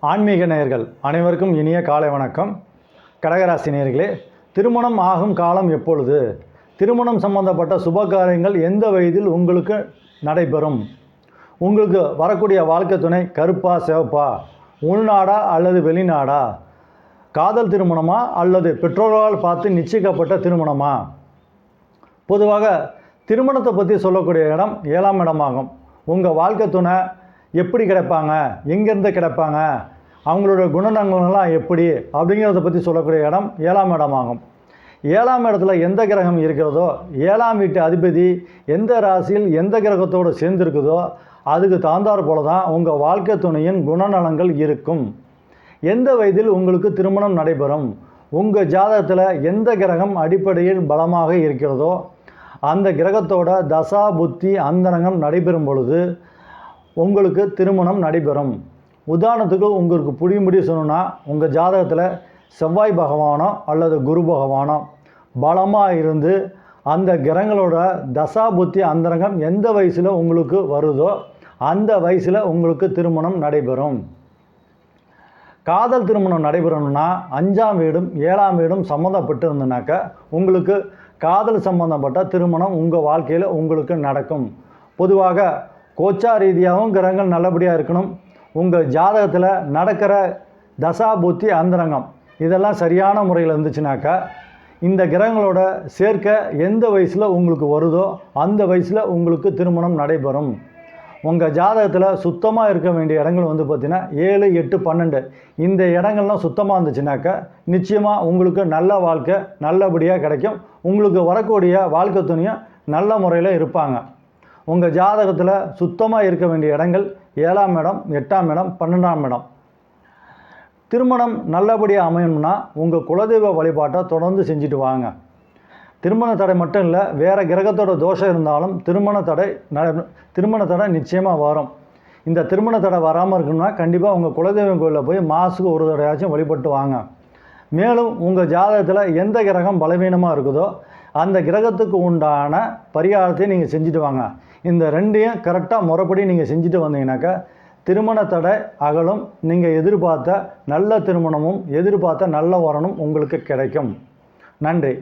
ஆன்மீக நேயர்கள் அனைவருக்கும் இனிய காலை வணக்கம். கடகராசி நேயர்களே திருமணம் ஆகும் காலம் எப்பொழுது? திருமணம் சம்பந்தப்பட்ட சுப காரியங்கள் எந்த வயதில் உங்களுக்கு நடைபெறும்? உங்களுக்கு வரக்கூடிய வாழ்க்கை துணை கருப்பா சிவப்பா உள்நாடா அல்லது வெளிநாடா? காதல் திருமணமா அல்லது பெற்றோர்களால் பார்த்து நிச்சயிக்கப்பட்ட திருமணமா? பொதுவாக திருமணத்தை பற்றி சொல்லக்கூடிய இடம் ஏழாம் இடமாகும். உங்கள் வாழ்க்கை துணை எப்படி கிடைப்பாங்க? எங்கேருந்து கிடைப்பாங்க? அவங்களோட குணநலங்கள்லாம் எப்படி? அப்படிங்கிறத பற்றி சொல்லக்கூடிய இடம் ஏழாம் இடமாகும் ஏழாம் இடத்துல எந்த கிரகம் இருக்கிறதோ ஏழாம் வீட்டு அதிபதி எந்த ராசியில் எந்த கிரகத்தோடு சேர்ந்துருக்குதோ அதுக்கு தகுந்தாற் போல தான் உங்கள் வாழ்க்கை துணையின் குணநலங்கள் இருக்கும். எந்த வயதில் உங்களுக்கு திருமணம் நடைபெறும்? உங்கள் ஜாதகத்தில் எந்த கிரகம் அடிப்படையில் பலமாக இருக்கிறதோ அந்த கிரகத்தோட தசா புத்தி அந்தரங்கம் நடைபெறும் பொழுது உங்களுக்கு திருமணம் நடைபெறும். உதாரணத்துக்கு உங்களுக்கு புரியும்படி சொல்லணும்னா உங்கள் ஜாதகத்தில் செவ்வாய் பகவானோ அல்லது குரு பகவானோ பலமாக இருந்து அந்த கிரகங்களோட தசா புத்தி அந்தரங்கம் எந்த வயசில் உங்களுக்கு வருதோ அந்த வயசில் உங்களுக்கு திருமணம் நடைபெறும். காதல் திருமணம் நடைபெறணும்னா அஞ்சாம் வீடும் ஏழாம் வீடும் சம்மந்தப்பட்டு இருந்தனாக்க உங்களுக்கு காதல் சம்பந்தப்பட்ட திருமணம் உங்கள் வாழ்க்கையில் உங்களுக்கு நடக்கும். பொதுவாக கோச்சா ரீதியாகவும் கிரகங்கள் நல்லபடியாக இருக்கணும். உங்கள் ஜாதகத்தில் நடக்கிற தசா புத்தி அந்தரங்கம் இதெல்லாம் சரியான முறையில் இருந்துச்சுனாக்கா இந்த கிரகங்களோட சேர்க்கை எந்த வயசில் உங்களுக்கு வருதோ அந்த வயசில் உங்களுக்கு திருமணம் நடைபெறும். உங்கள் ஜாதகத்தில் சுத்தமாக இருக்க வேண்டிய இடங்கள் வந்து பார்த்திங்கன்னா ஏழு எட்டு பன்னெண்டு. இந்த இடங்கள்லாம் சுத்தமாக இருந்துச்சுனாக்கா நிச்சயமாக உங்களுக்கு நல்ல வாழ்க்கை நல்லபடியாக கிடைக்கும். உங்களுக்கு வரக்கூடிய வாழ்க்கை துணியும் நல்ல முறையில் இருப்பாங்க. உங்கள் ஜாதகத்தில் சுத்தமாக இருக்க வேண்டிய இடங்கள் ஏழாம் இடம் எட்டாம் இடம் பன்னெண்டாம் இடம். திருமணம் நல்லபடியாக அமையணும்னா உங்கள் குலதெய்வ வழிபாட்டை தொடர்ந்து செஞ்சுட்டு வாங்க. திருமண தடை மட்டும் இல்லை வேறு கிரகத்தோட தோஷம் இருந்தாலும் திருமண தடை ந- திருமண தடை நிச்சயமாக வரும். இந்த திருமண தடை வராமல் இருக்கணும்னா கண்டிப்பாக உங்கள் குலதெய்வம் கோயிலில் போய் மாதத்துக்கு ஒரு தடையாச்சும் வழிபட்டு வாங்க. மேலும் உங்கள் ஜாதகத்தில் எந்த கிரகம் பலவீனமாக இருக்குதோ அந்த கிரகத்துக்கு உண்டான பரிகாரத்தையும் நீங்கள் செஞ்சுட்டு வாங்க. இந்த ரெண்டையும் கரெக்டாக முறைப்படி நீங்கள் செஞ்சுட்டு வந்தீங்கன்னாக்கா திருமண தடை அகலும் நீங்கள் எதிர்பார்த்த நல்ல திருமணமும் எதிர்பார்த்த நல்ல வரனும் உங்களுக்கு கிடைக்கும். நன்றி.